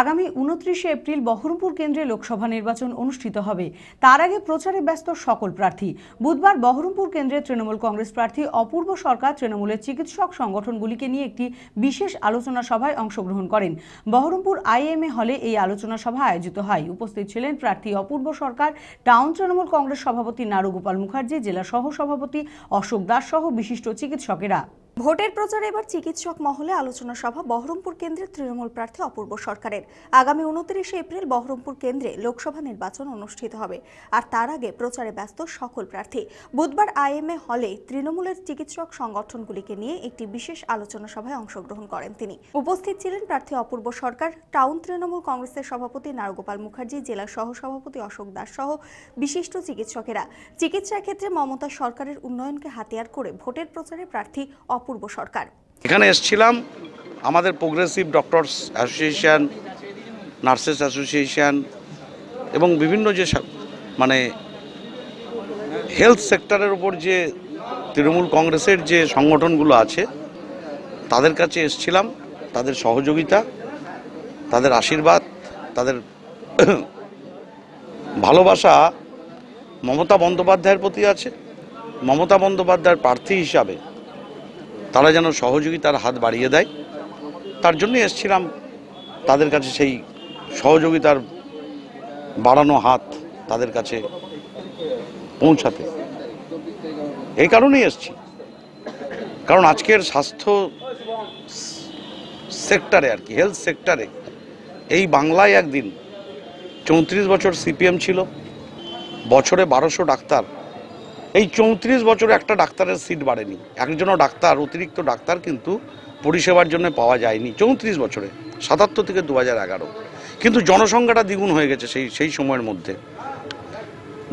আগামী উনত্রিশে এপ্রিল বহরমপুর কেন্দ্রে লোকসভা নির্বাচন অনুষ্ঠিত হবে। তার আগে প্রচারে ব্যস্ত সকল প্রার্থী। বুধবার বহরমপুর কেন্দ্রে তৃণমূল কংগ্রেস প্রার্থী অপূর্ব সরকার তৃণমূলের চিকিৎসক সংগঠনগুলিকে নিয়ে একটি বিশেষ আলোচনা সভায় অংশগ্রহণ করেন। বহরমপুর আইএমএ হলে এই আলোচনা সভা আয়োজিত হয়। উপস্থিত ছিলেন প্রার্থী অপূর্ব সরকার, টাউন তৃণমূল কংগ্রেস সভাপতি নারুগোপাল মুখার্জি, জেলা সহ সভাপতি অশোক দাস সহ বিশিষ্ট চিকিৎসকেরা। ভোটের প্রচারে এবার চিকিৎসক মহলে আলোচনা সভা বহরমপুর কেন্দ্রের তৃণমূল প্রার্থী অপূর্ব সরকারের। আগামী উনত্রিশে এপ্রিল বহরমপুর কেন্দ্রে লোকসভা নির্বাচন অনুষ্ঠিত হবে। আর তার আগে প্রচারে ব্যস্ত সকল প্রার্থী। বুধবার আইএমএ হলে তৃণমূলের চিকিৎসক সংগঠনগুলিকে নিয়ে একটি বিশেষ আলোচনা সভায় অংশগ্রহণ করেন তিনি। উপস্থিত ছিলেন প্রার্থী অপূর্ব সরকার, টাউন তৃণমূল কংগ্রেসের সভাপতি নারগোপাল মুখার্জি, জেলা সহ সভাপতি অশোক দাস সহ বিশিষ্ট চিকিৎসকেরা। চিকিৎসার ক্ষেত্রে মমতা সরকারের উন্নয়নকে হাতিয়ার করে ভোটের প্রচারে প্রার্থী অপূর্ব সরকার। এখানে এসছিলাম, আমাদের progressive doctors association nurses association এবং বিভিন্ন যে মানে হেলথ সেক্টরের উপর যে তৃণমূল কংগ্রেসের যে সংগঠনগুলো আছে, তাদের কাছে এসছিলাম, তাদের সহযোগিতা, তাদের আশীর্বাদ, তাদের ভালোবাসা মমতা বন্দ্যোপাধ্যায়ের প্রতি আছে। মমতা বন্দ্যোপাধ্যায়ের প্রার্থী হিসাবে তারা যেন সহযোগিতার হাত বাড়িয়ে দেয়। তার জন্যই এসছিলাম তাদের কাছে সেই সহযোগিতার বাড়ানো হাত তাদের কাছে পৌঁছাতে। এই কারণেই এসছি। কারণ আজকের স্বাস্থ্য সেক্টরে আর কি হেলথ সেক্টরে এই বাংলায় একদিন চৌত্রিশ বছর সিপিএম ছিল, বছরে বারোশো ডাক্তার এই চৌত্রিশ বছরে একটা ডাক্তারের সিট বাড়েনি। একজনও ডাক্তার, অতিরিক্ত ডাক্তার কিন্তু পরিষেবার জন্য পাওয়া যায়নি। চৌত্রিশ বছরে, সাতাত্তর থেকে দু হাজার এগারো। কিন্তু জনসংখ্যাটা দ্বিগুণ হয়ে গেছে সেই সেই সময়ের মধ্যে।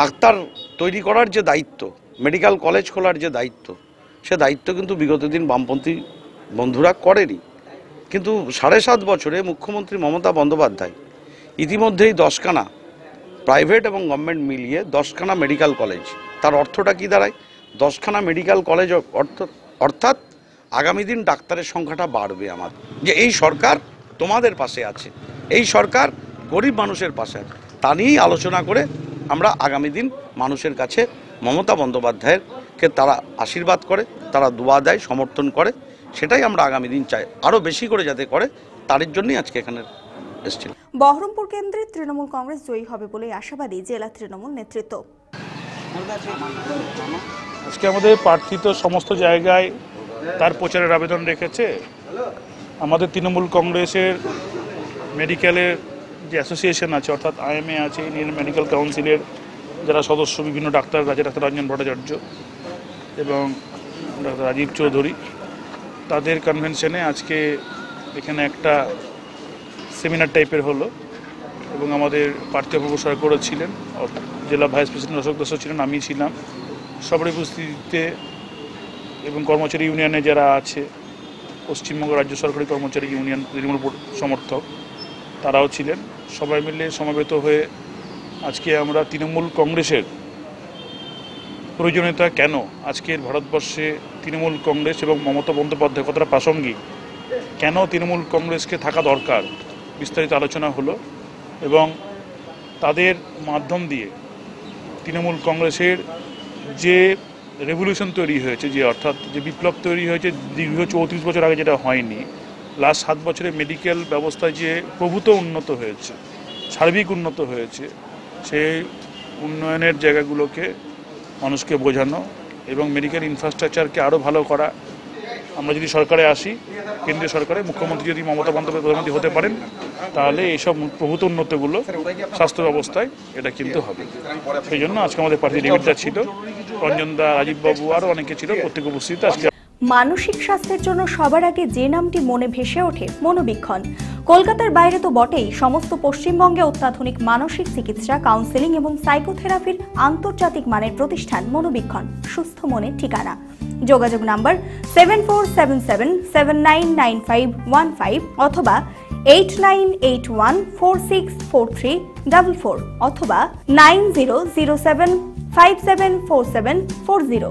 ডাক্তার তৈরি করার যে দায়িত্ব, মেডিকেল কলেজ খোলার যে দায়িত্ব, সে দায়িত্ব কিন্তু বিগত দিন বামপন্থী বন্ধুরা করেনি। কিন্তু সাড়ে সাত বছরে মুখ্যমন্ত্রী মমতা বন্দ্যোপাধ্যায় ইতিমধ্যেই দশখানা প্রাইভেট এবং গভর্নমেন্ট মিলিয়ে দশখানা মেডিকেল কলেজ। তার অর্থটা কি দাঁড়ায়? দশখানা মেডিকেল কলেজ অর্থ, অর্থাৎ আগামী দিন ডাক্তারের সংখ্যাটা বাড়বে আমার। যে এই সরকার তোমাদের পাশে আছে, এই সরকার গরিব মানুষের পাশে আছে, তা নিয়েই আলোচনা করে আমরা আগামী দিন মানুষের কাছে মমতা বন্দ্যোপাধ্যায়েরকে তারা আশীর্বাদ করে, তারা দোয়া দেয়, সমর্থন করে, সেটাই আমরা আগামী দিন চাই। আরও বেশি করে যাতে করে তার জন্যই আজকে এখানে এসেছিলাম বহরমপুর কেন্দ্রে তৃণমূল কংগ্রেস জয়ী হবে বলে আশাবাদী জেলা তৃণমূল নেতৃত্ব। আজকে আমাদের প্রার্থী তো সমস্ত জায়গায় তার প্রচারের আবেদন রেখেছে। আমাদের তৃণমূল কংগ্রেসের মেডিকেলের যে অ্যাসোসিয়েশন আছে অর্থাৎ আইএমএ আছে ইন্ডিয়ান মেডিকেল কাউন্সিলের যারা সদস্য বিভিন্ন ডাক্তার আছে ডাক্তার রঞ্জন ভট্টাচার্য এবং ডাক্তার রাজীব চৌধুরী তাদের কনভেনশনে আজকে এখানে একটা সেমিনার টাইপের হলো এবং আমাদের প্রার্থী অপপ্রসার করেছিলেন জেলা ভাইস প্রেসিডেন্ট অশোক দাসও ছিলেন আমি ছিলাম। সবার উপস্থিতিতে এবং কর্মচারী ইউনিয়নে যারা আছে, পশ্চিমবঙ্গ রাজ্য সরকারি কর্মচারী ইউনিয়ন তৃণমূল সমর্থক, তারাও ছিলেন। সবাই মিলে সমাবেত হয়ে আজকে আমরা তৃণমূল কংগ্রেসের প্রয়োজনীয়তা কেন? আজকের ভারতবর্ষে তৃণমূল কংগ্রেস এবং মমতা বন্দ্যোপাধ্যায় কতটা প্রাসঙ্গিক? কেন তৃণমূল কংগ্রেসকে থাকা দরকার? বিস্তারিত আলোচনা হলো এবং তাদের মাধ্যম দিয়ে তৃণমূল কংগ্রেসের যে রেভলিউশন তৈরি হয়েছে, যে অর্থাৎ যে বিপ্লব তৈরি হয়েছে দীর্ঘ চৌত্রিশ বছর আগে যেটা হয়নি, লাস্ট সাত বছরে মেডিকেল ব্যবস্থায় যে প্রভূত উন্নত হয়েছে, সার্বিক উন্নত হয়েছে, সেই উন্নয়নের জায়গাগুলোকে মানুষকে বোঝানো এবং মেডিকেল ইনফ্রাস্ট্রাকচারকে আরও ভালো করা আমরা যদি সরকারে আসি, কেন্দ্রীয় সরকারে, মুখ্যমন্ত্রী যদি মমতা বন্দ্যোপাধ্যায় প্রধানমন্ত্রী হতে পারেন, তাহলে এইসব প্রভূত উন্নতগুলো স্বাস্থ্য ব্যবস্থায় এটা কিন্তু হবে। সেই জন্য আজকে আমাদের পার্টি ডেভিডদা ছিল। রঞ্জন দা রাজীব বাবু আরও অনেকে ছিল, প্রত্যেক উপস্থিত আজকে মানসিক স্বাস্থ্যের জন্য সবার আগে যে নামটি মনে ভেসে ওঠে, মনোবীক্ষণ। কলকাতার বাইরে তো বটেই, সমস্ত পশ্চিমবঙ্গে অত্যাধুনিক মানসিক চিকিৎসা কাউন্সেলিং এবং সাইকোথেরাপির আন্তর্জাতিক মানের প্রতিষ্ঠান মনোবীক্ষণ, সুস্থ মনের ঠিকানা। যোগাযোগ number seven four seven seven seven nine nine five one five অথবা eight nine eight one four six four three double four অথবা nine zero zero seven five seven four seven four zero